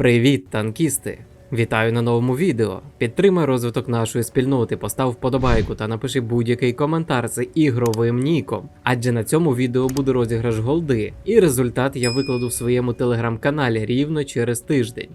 Привіт, танкісти! Вітаю на новому відео. Підтримай розвиток нашої спільноти, постав вподобайку та напиши будь-який коментар з ігровим ніком. Адже на цьому відео буде розіграш голди, і результат я викладу в своєму телеграм-каналі рівно через тиждень.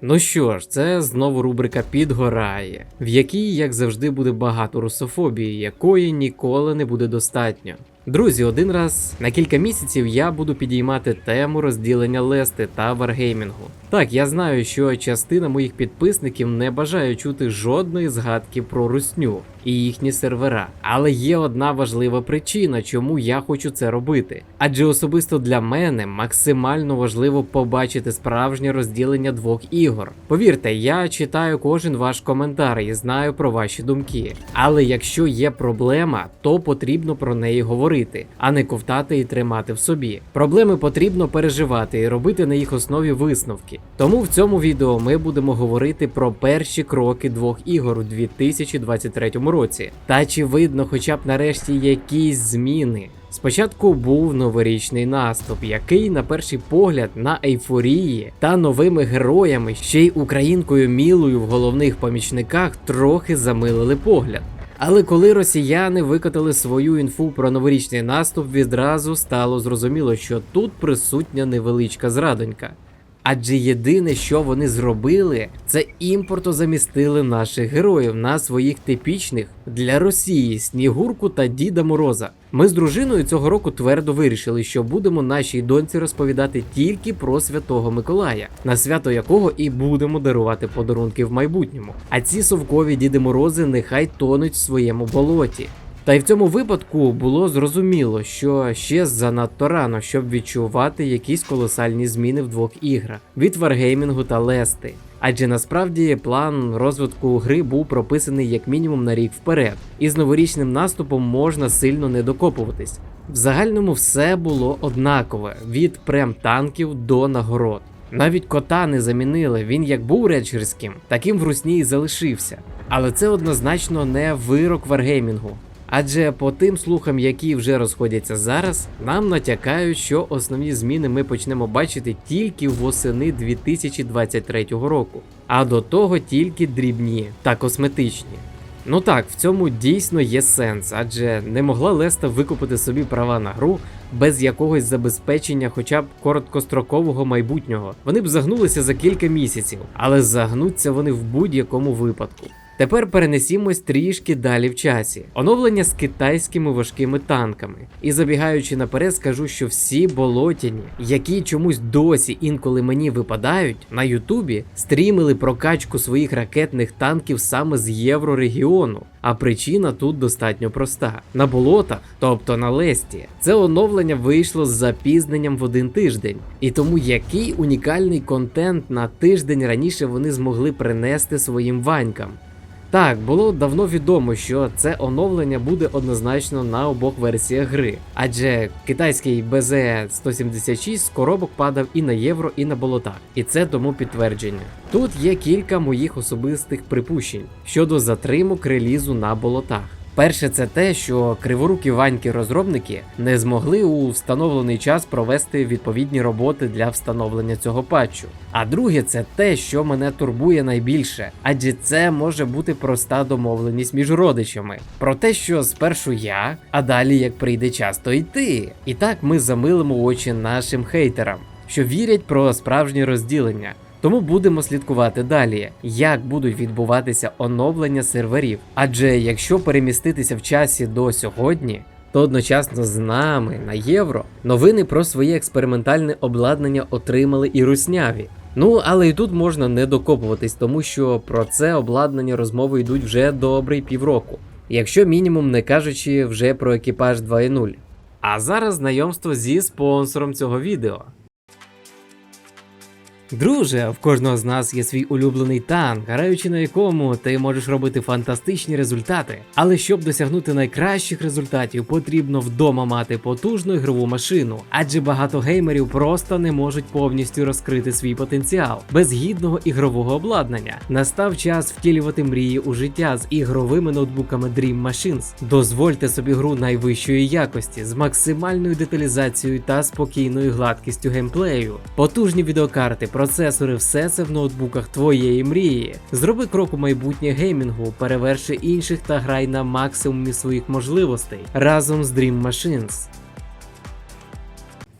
Ну що ж, це знову рубрика Підгорає, в якій, як завжди, буде багато русофобії, якої ніколи не буде достатньо. Друзі, один раз на кілька місяців я буду підіймати тему розділення Лести та Варгеймінгу. Так, я знаю, що частина моїх підписників не бажає чути жодної згадки про русню і їхні сервера. Але є одна важлива причина, чому я хочу це робити. Адже особисто для мене максимально важливо побачити справжнє розділення двох ігор. Повірте, я читаю кожен ваш коментар і знаю про ваші думки. Але якщо є проблема, то потрібно про неї говорити, а не ковтати і тримати в собі. Проблеми потрібно переживати і робити на їх основі висновки. Тому в цьому відео ми будемо говорити про перші кроки двох ігор у 2023 році. Та чи видно хоча б нарешті якісь зміни. Спочатку був новорічний наступ, який на перший погляд на ейфорії та новими героями, ще й українкою Мілою в головних помічниках трохи замилили погляд. Але коли росіяни викотали свою інфу про новорічний наступ, відразу стало зрозуміло, що тут присутня невеличка зрадонька. Адже єдине, що вони зробили, це імпорту замістили наших героїв на своїх типічних для Росії Снігурку та Діда Мороза. Ми з дружиною цього року твердо вирішили, що будемо нашій доньці розповідати тільки про святого Миколая, на свято якого і будемо дарувати подарунки в майбутньому. А ці совкові Діди Морози нехай тонуть в своєму болоті. Та й в цьому випадку було зрозуміло, що ще занадто рано, щоб відчувати якісь колосальні зміни в двох іграх від Wargaming та Лести. Адже насправді план розвитку гри був прописаний як мінімум на рік вперед, і з новорічним наступом можна сильно не докопуватись. В загальному все було однакове від прем танків до нагород. Навіть кота не замінили, він як був речерським, таким в русні і залишився. Але це однозначно не вирок варгеймінгу. Адже по тим слухам, які вже розходяться зараз, нам натякають, що основні зміни ми почнемо бачити тільки восени 2023 року, а до того тільки дрібні та косметичні. Ну так, в цьому дійсно є сенс, адже не могла Леста викупити собі права на гру без якогось забезпечення, хоча б короткострокового майбутнього. Вони б загнулися за кілька місяців, але загнуться вони в будь-якому випадку. Тепер перенесімось трішки далі в часі. Оновлення з китайськими важкими танками. І забігаючи наперед, скажу, що всі болотяні, які чомусь досі інколи мені випадають, на Ютубі стрімили прокачку своїх ракетних танків саме з єврорегіону. А причина тут достатньо проста: на болотах, тобто на Лесті, це оновлення вийшло з запізненням в один тиждень. І тому який унікальний контент на тиждень раніше вони змогли принести своїм ванькам. Так, було давно відомо, що це оновлення буде однозначно на обох версіях гри, адже китайський BZ-176 з коробок падав і на євро, і на болотах, і це тому підтвердження. Тут є кілька моїх особистих припущень щодо затримок релізу на болотах. Перше, це те, що криворукі ваньки розробники не змогли у встановлений час провести відповідні роботи для встановлення цього патчу. А друге, це те, що мене турбує найбільше, адже це може бути проста домовленість між родичами. Про те, що спершу я, а далі як прийде час, то й ти. І так ми замилимо очі нашим хейтерам, що вірять про справжнє розділення. Тому будемо слідкувати далі, як будуть відбуватися оновлення серверів. Адже якщо переміститися в часі до сьогодні, то одночасно з нами на євро новини про своє експериментальне обладнання отримали і русняві. Ну, але і тут можна не докопуватись, тому що про це обладнання розмови йдуть вже добрий півроку, якщо мінімум не кажучи вже про екіпаж 2.0. А зараз знайомство зі спонсором цього відео. Друже, в кожного з нас є свій улюблений танк, граючи на якому ти можеш робити фантастичні результати. Але щоб досягнути найкращих результатів, потрібно вдома мати потужну ігрову машину, адже багато геймерів просто не можуть повністю розкрити свій потенціал без гідного ігрового обладнання. Настав час втілювати мрії у життя з ігровими ноутбуками Dream Machines. Дозвольте собі гру найвищої якості з максимальною деталізацією та спокійною гладкістю геймплею, потужні відеокарти процесори, все це в ноутбуках твоєї мрії. Зроби крок у майбутнє геймінгу, переверши інших та грай на максимумі своїх можливостей разом з Dream Machines.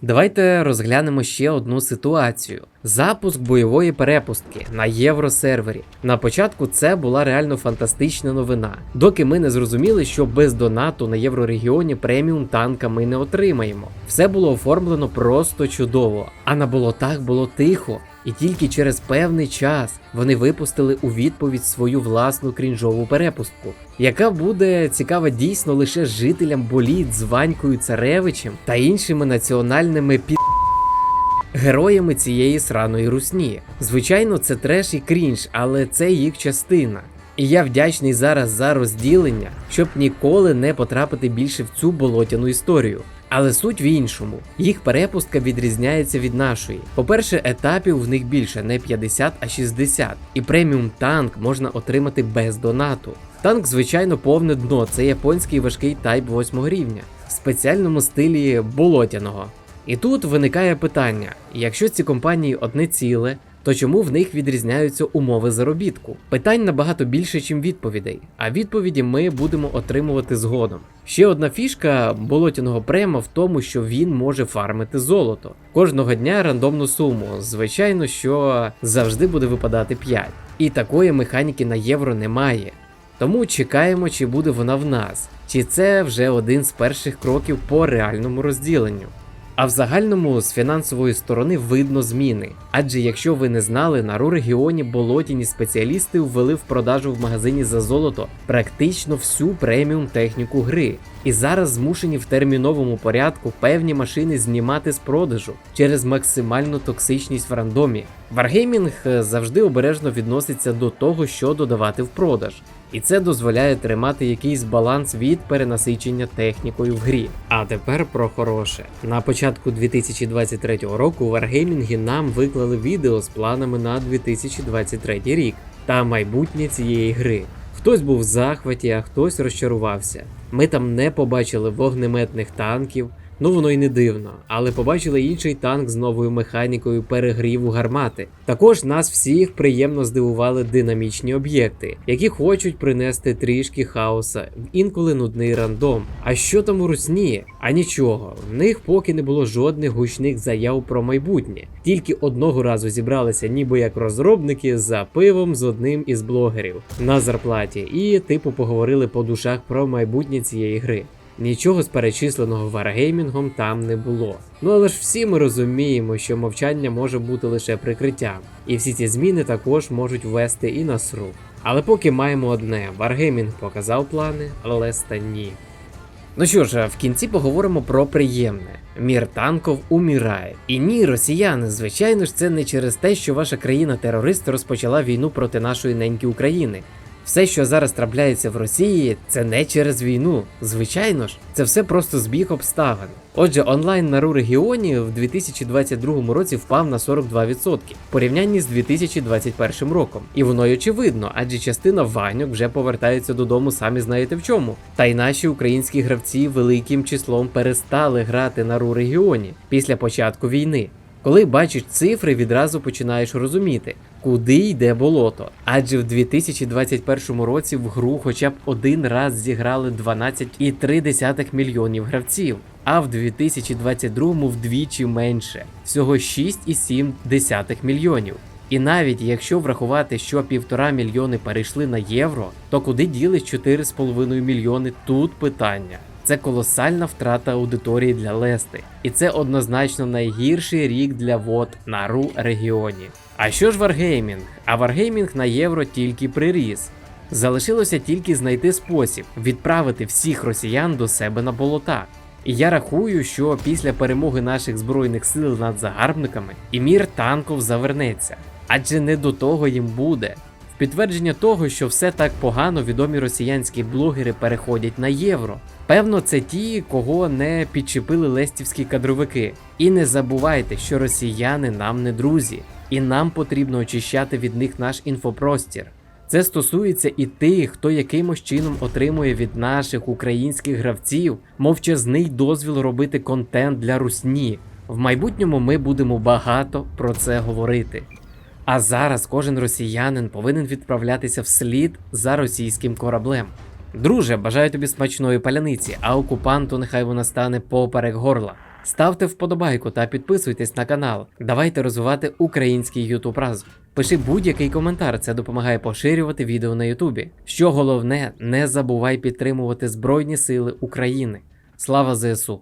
Давайте розглянемо ще одну ситуацію: запуск бойової перепустки на євросервері. На початку це була реально фантастична новина, доки ми не зрозуміли, що без донату на єврорегіоні преміум танка ми не отримаємо. Все було оформлено просто чудово, а на болотах було тихо. І тільки через певний час вони випустили у відповідь свою власну крінжову перепустку, яка буде цікава дійсно лише жителям боліт з Ванькою Царевичем та іншими національними під... героями цієї сраної русні. Звичайно, це треш і крінж, але це їх частина. І я вдячний зараз за розділення, щоб ніколи не потрапити більше в цю болотяну історію. Але суть в іншому, їх перепустка відрізняється від нашої. По-перше, етапів в них більше не 50, а 60, і преміум танк можна отримати без донату. Танк, звичайно, повне дно, це японський важкий тайп 8 рівня в спеціальному стилі болотяного. І тут виникає питання: якщо ці компанії одне ціле, то чому в них відрізняються умови заробітку? Питань набагато більше, ніж відповідей, а відповіді ми будемо отримувати згодом. Ще одна фішка болотяного према в тому, що він може фармити золото. Кожного дня рандомну суму. Звичайно, що завжди буде випадати 5. І такої механіки на євро немає. Тому чекаємо, чи буде вона в нас, чи це вже один з перших кроків по реальному розділенню. А в загальному з фінансової сторони видно зміни. Адже якщо ви не знали, на ру регіоні болотяні спеціалісти ввели в продажу в магазині за золото практично всю преміум техніку гри. І зараз змушені в терміновому порядку певні машини знімати з продажу через максимальну токсичність в рандомі. Е, завжди обережно відноситься до того, що додавати в продаж. І це дозволяє тримати якийсь баланс від перенасичення технікою в грі. А тепер про хороше. На початку 2023 року Wargaming нам виклали відео з планами на 2023 рік та майбутнє цієї гри. Хтось був в захваті, а хтось розчарувався. Ми там не побачили вогнеметних танків. Ну воно й не дивно, але побачили інший танк з новою механікою перегріву гармати. Також нас всіх приємно здивували динамічні об'єкти, які хочуть принести трішки хаоса в інколи нудний рандом. А що там у русні? А нічого, в них поки не було жодних гучних заяв про майбутнє. Тільки одного разу зібралися, ніби як розробники за пивом з одним із блогерів на зарплаті, і типу поговорили по душах про майбутнє цієї гри. Нічого з перечисленого варгеймінгом там не було. Ну але ж всі ми розуміємо, що мовчання може бути лише прикриттям, і всі ці зміни також можуть ввести і нас рух. Але поки маємо одне: Wargaming показав плани, але ні. Ну що ж, в кінці поговоримо про приємне. Мір танков умирає. І ні, росіяни, звичайно ж, це не через те, що ваша країна-терорист розпочала війну проти нашої неньки України. Все, що зараз трапляється в Росії, це не через війну. Звичайно ж, це все просто збіг обставин. Отже, онлайн на ру регіоні в 2022 році впав на 42% в порівнянні з 2021 роком. І воно й очевидно, адже частина ваньок вже повертаються додому, самі знаєте в чому. Та й наші українські гравці великим числом перестали грати на ру регіоні після початку війни. Коли бачиш цифри, відразу починаєш розуміти, куди йде болото. Адже в 2021 році в гру хоча б один раз зіграли 12,3 мільйонів гравців, а в 2022 вдвічі менше всього 6,7 мільйонів. І навіть якщо врахувати, що півтора мільйони перейшли на євро, то куди ділись 4,5 мільйони тут питання. Це колосальна втрата аудиторії для Лести, і це однозначно найгірший рік для вод на ру регіоні. А що ж Wargaming? А Wargaming на євро тільки приріс. Залишилося тільки знайти спосіб відправити всіх росіян до себе на болота. І я рахую, що після перемоги наших збройних сил над загарбниками і мір танків завернеться, адже не до того їм буде. Підтвердження того, що все так погано, відомі росіянські блогери переходять на євро. Певно, це ті, кого не підчепили лестівські кадровики. І не забувайте, що росіяни нам не друзі, і нам потрібно очищати від них наш інфопростір. Це стосується і тих, хто якимось чином отримує від наших українських гравців мовчазний дозвіл робити контент для русні. В майбутньому ми будемо багато про це говорити. А зараз кожен росіянин повинен відправлятися вслід за російським кораблем. Друже, бажаю тобі смачної паляниці, а окупанту нехай вона стане поперек горла. Ставте вподобайку та підписуйтесь на канал. Давайте розвивати український Ютуб разом. Пиши будь-який коментар, це допомагає поширювати відео на Ютубі. Що головне, не забувай підтримувати Збройні Сили України. Слава ЗСУ!